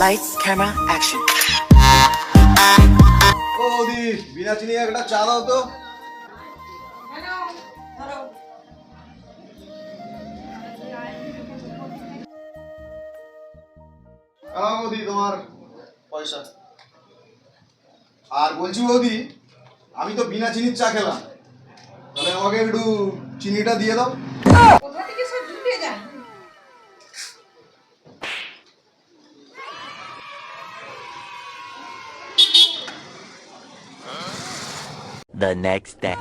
Lights, camera, action. ও বিনা চিনি একটা চা দাও তো। হ্যাঁ বৌদি তোমার পয়সা। আর বলছি বৌদি আমি তো বিনা চিনির চা খেলাম। তাহলে আমাকে একটু চিনিটা দিয়ে দাও। কোথা থেকে সব ঢুকে যায় The next day.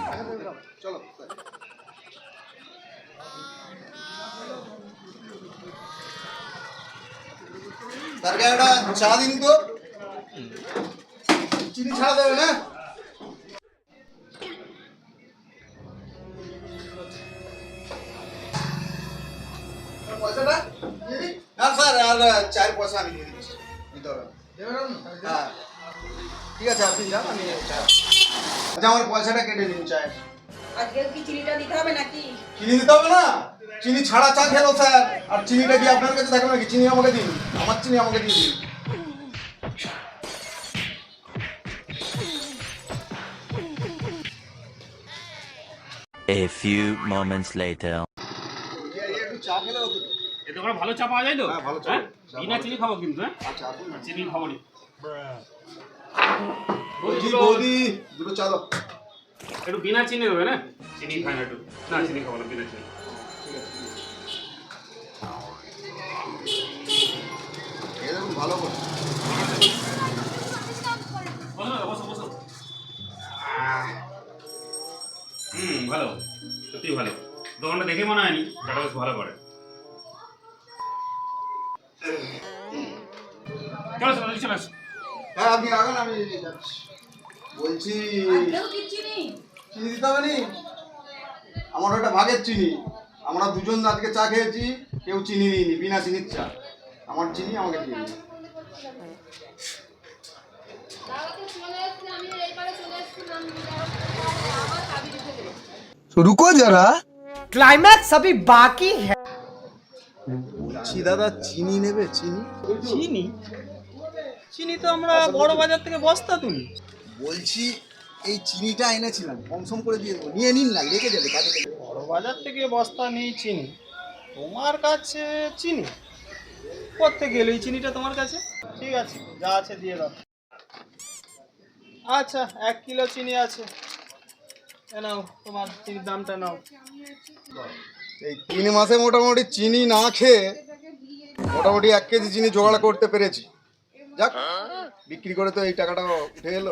তারকে একটা চা দিন তো। চিনি ছাড়া দেবে না? পয়সাটা না স্যার আর চায়ের পয়সা আমি দিয়ে দিচ্ছি। দিতে হবে হ্যাঁ। ঠিক আছে আপনি যান আমি আচ্ছা আমার পয়সাটা কেটে দিন চায়ের। আজকে কি চিনিটা দিতে হবে নাকি? চিনি দিতে হবে না। চিনি ছাড়া চা খেলো স্যার। আর চিনিটা কি আপনার কাছে থাকবে নাকি? চিনি আমাকে দিন। আমার চিনি আমাকে দিয়ে দিন। A few moments later. চা খেলে হতো ভালো চা পাওয়া যায় তো? হ্যাঁ, ভালো চা হ্যাঁ? বিনা চিনি খাব কিন্তু হ্যাঁ? আচ্ছা। চিনি খাব নি। বলছি দুটো- বৌদি। দুটো চা দাও। একটু বিনা চিনি হবে না? চিনি খাই না একটু। না চিনি খাব না বিনা চিনি। ভালো করে। বসো বসো বসো হুম ভালো। সত্যি ভালো। দোকানটা দেখে মনে হয়নি চাটা বেশ ভালো করে। চলো চলো চলে আসো হ্যাঁ আপনি আগান আমি যাচ্ছি বলছি আজকেও কি চিনি চিনি দিতে হবে নি আমার ওটা ভাগের চিনি আমরা দুজন আজকে চা খেয়েছি কেউ চিনি নিইনি বিনা চিনির চা আমার চিনি আমাকে দিয়ে দিন দাদাকে চলে এসছে আমি এইবারে চলে এসেছিলাম আবার চাবি রেখে দেবো रुको जरा क्लाइमैक्स अभी बाकी है বলছি দাদা চিনি নেবে চিনি চিনি চিনি তো আমরা বড় বাজার থেকে বস্তা তুলি। বলছি এই চিনিটা এনেছিলাম কম সম করে দিয়ে দেবো। নিয়ে নিন না রেখে যাবে কাজে বড় বাজার থেকে বস্তা নেই চিনি। তোমার কাছে চিনি? করতে গেলে এই চিনিটা তোমার কাছে? ঠিক আছে যা আছে দিয়ে দাও। আচ্ছা এক কিলো চিনি আছে। নাও তোমার চিনির দামটা নাও। এই তিন মাসে মোটামুটি চিনি না খেয়ে মোটামুটি এক কেজি চিনি জোগাড় করতে পেরেছি। যাক হ্যাঁ? বিক্রি করে তো এই টাকাটা উঠে গেল।